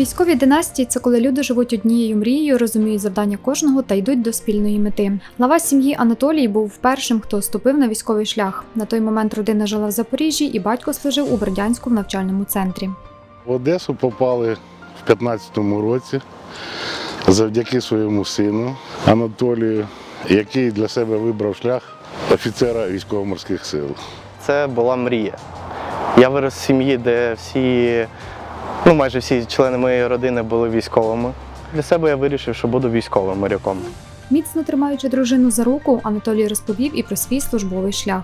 Військові династії це коли люди живуть однією мрією, розуміють завдання кожного та йдуть до спільної мети. Глава сім'ї Анатолій був першим, хто ступив на військовий шлях. На той момент родина жила в Запоріжжі, і батько служив у Бердянському навчальному центрі. В Одесу попали в 15-му році завдяки своєму сину Анатолію, який для себе вибрав шлях офіцера військово-морських сил. Це була мрія. Я вирос в сім'ї, де всі, ну майже всі члени моєї родини були військовими. Для себе я вирішив, що буду військовим моряком. Міцно тримаючи дружину за руку, Анатолій розповів і про свій службовий шлях.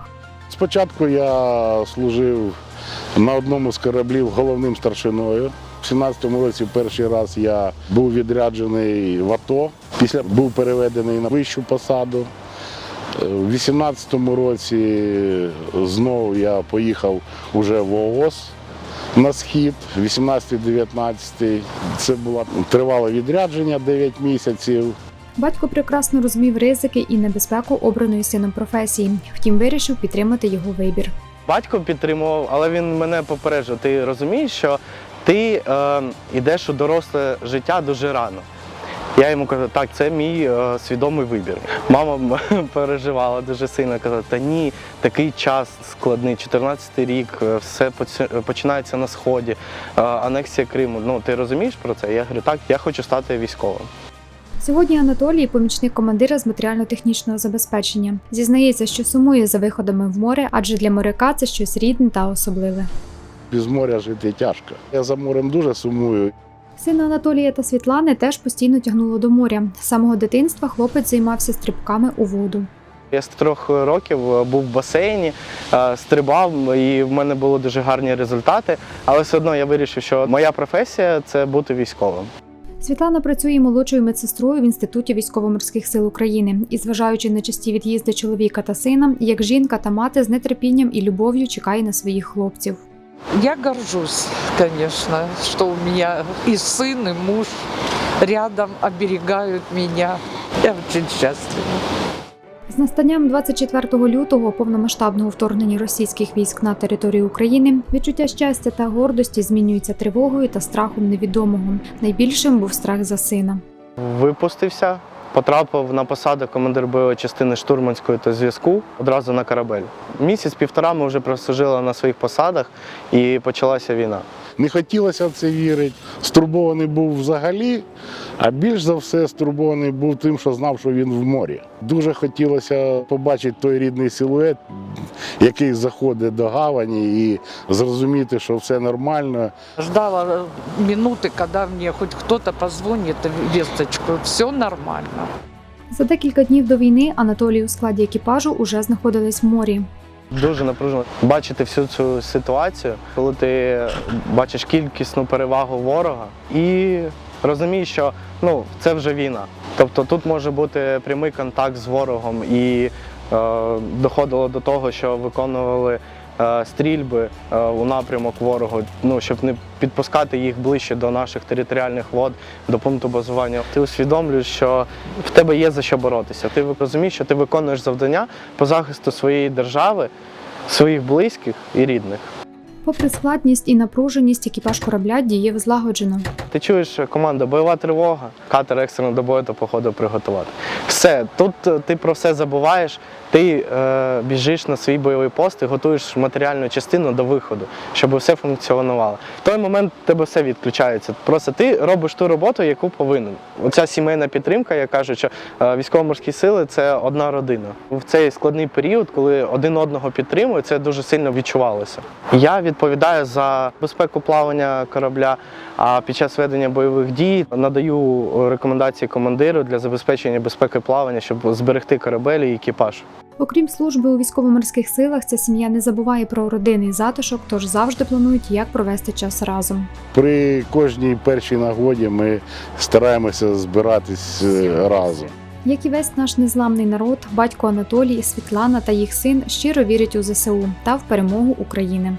Спочатку я служив на одному з кораблів головним старшиною. У 17-му році перший раз я був відряджений в АТО, після був переведений на вищу посаду. Е, У 18-му році знову я поїхав уже в ООС на схід, 18-19 це було тривале відрядження 9 місяців. Батько прекрасно розумів ризики і небезпеку обраної сином професії, втім вирішив підтримати його вибір. Батько підтримував, але він мене попереджував. Ти розумієш, що ти е, йдеш у доросле життя дуже рано. Я йому кажу, так, це мій е, свідомий вибір. Мама переживала дуже сильно, казала, та ні, такий час складний, 14-й рік, е, все починається на сході, е, анексія Криму. Ну ти розумієш про це? Я говорю, так, я хочу стати військовим. Сьогодні Анатолій помічник командира з матеріально-технічного забезпечення. Зізнається, що сумує за виходами в море, адже для моряка це щось рідне та особливе. Без моря жити тяжко. Я за морем дуже сумую. Сина Анатолія та Світлани теж постійно тягнуло до моря. З самого дитинства хлопець займався стрибками у воду. Я з трьох років е, був в басейні, е, стрибав, і в мене були дуже гарні результати. Але все одно я вирішив, що моя професія це бути військовим. Світлана працює молодшою медсестрою в інституті військово-морських сил України і, зважаючи на часті від'їзди чоловіка та сина, як жінка та мати з нетерпінням і любов'ю чекає на своїх хлопців. Я горжусь, конечно, что у меня и сын, и муж рядом оберегают меня. Я очень счастлива. З настанням 24 лютого повномасштабного вторгнення російських військ на територію України відчуття щастя та гордості змінюються тривогою та страхом невідомого. Найбільшим був страх за сина. Випустився, потрапив на посаду командир бойової частини штурманської та зв'язку одразу на корабель. Місяць-півтора ми вже прослужили на своїх посадах і почалася війна. Не хотілося в це вірити. Стурбований був взагалі, а більш за все стурбований був тим, що знав, що він в морі. Дуже хотілося побачити той рідний силует, який заходить до гавані, і зрозуміти, що все нормально. Ждала э, минуты, когда мне хоть кто-то позвонит, весточку, все нормально. За декілька днів до війни Анатолій у складі екіпажу уже знаходились в морі. Дуже напружено бачити всю цю ситуацію, коли ти бачиш кількісну перевагу ворога і розумієш, що ну, це вже війна. Тобто тут може бути прямий контакт з ворогом, і е, доходило до того, що виконували стрільби е, у напрямок ворогу, ну, щоб не підпускати їх ближче до наших територіальних вод, до пункту базування. Ти усвідомлюєш, що в тебе є за що боротися. Ти розумієш, що ти виконуєш завдання по захисту своєї держави, своїх близьких і рідних. Попри складність і напруженість, екіпаж корабля діяв злагоджено. Ти чуєш команда бойова тривога, катер екстрено до бою та походу приготувати. Все, тут е, ти про все забуваєш, ти е, біжиш на свій бойовий пост і готуєш матеріальну частину до виходу, щоб все функціонувало. В той момент в тебе все відключається. Просто ти робиш ту роботу, яку повинен. Оця сімейна підтримка, я кажу, що е, військово-морські сили це одна родина. В цей складний період, коли один одного підтримує, це дуже сильно відчувалося. Я відповідаю за безпеку плавання корабля. А під час ведення бойових дій надаю рекомендації командиру для забезпечення безпеки плавання, щоб зберегти корабель і екіпаж. Окрім служби у військово-морських силах, ця сім'я не забуває про родинний затишок, тож завжди планують, як провести час разом. При кожній першій нагоді ми стараємося збиратись е, разом. Як і весь наш незламний народ, батько Анатолій, Світлана та їх син щиро вірять у ЗСУ та в перемогу України.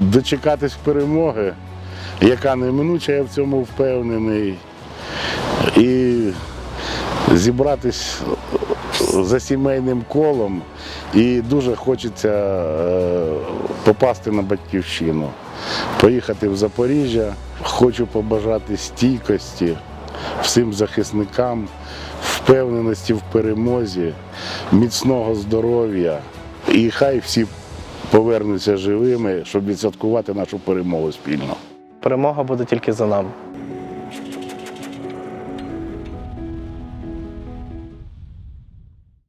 Дочекатись перемоги, яка неминуча, я в цьому впевнений. І зібратись за сімейним колом. І дуже хочеться е, попасти на батьківщину, поїхати в Запоріжжя. Хочу побажати стійкості всім захисникам, впевненості в перемозі, міцного здоров'я. І хай всі повернуться живими, щоб відсвяткувати нашу перемогу спільно. Перемога буде тільки за нами.